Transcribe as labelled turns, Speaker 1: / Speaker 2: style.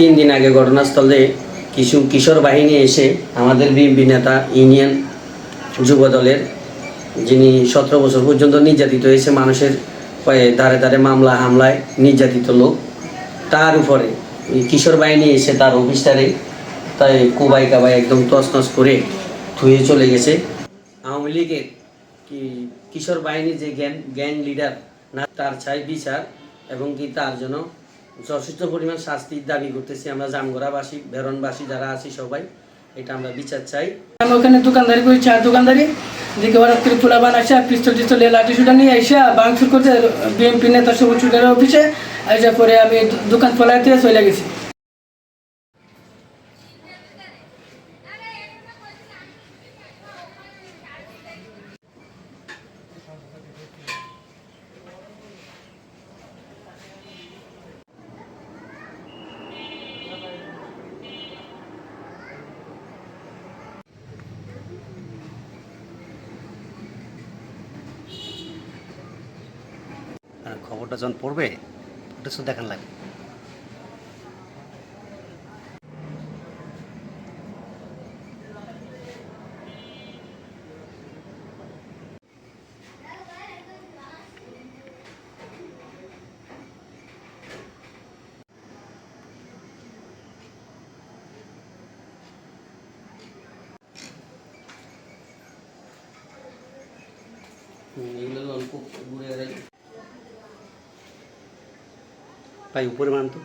Speaker 1: তিন দিন আগে ঘটনাস্থলে কিছু কিশোর বাহিনী এসে আমাদের বিএনপি নেতা ইউনিয়ন যুব দলের যিনি সতেরো বছর পর্যন্ত নির্যাতিত হয়েছে, মানুষের দাঁড়ে দাঁড়ে মামলা, হামলায় নির্যাতিত লোক। তার উপরে কিশোর বাহিনী এসে তার অফিসটারে তাই কুবাই কাবাই একদম তছনছ করে ধুয়ে চলে গেছে। আওয়ামী লীগের কিশোর বাহিনী যে গ্যাং গ্যাং লিডার না তার চাই বিচার এবং কি তার জন্য যথেষ্ট পরিমাণ শাস্তির দাবি করতেছি আমরা জামগড়াবাসী, বেরনবাসী যারা আছি সবাই, এটা আমরা বিচার চাই।
Speaker 2: আমরা ওখানে দোকানদারি করি, চা দোকানদারি দিকে হঠাৎ করে পোলাবান আসা পিস্তল টিস্তল লাঠি সুটা নিয়ে আইসা বাংশুর করতে বিএমপি নেতা সবুজ চুটার অফিসে আসার পরে আমি দোকান ফলাইতে চলে গেছি।
Speaker 3: খবরটা যখন পড়বে ওটা শুধু দেখান লাগে।
Speaker 1: এগুলো অল্প ঘুরে
Speaker 3: ভাই উপরে মান তো।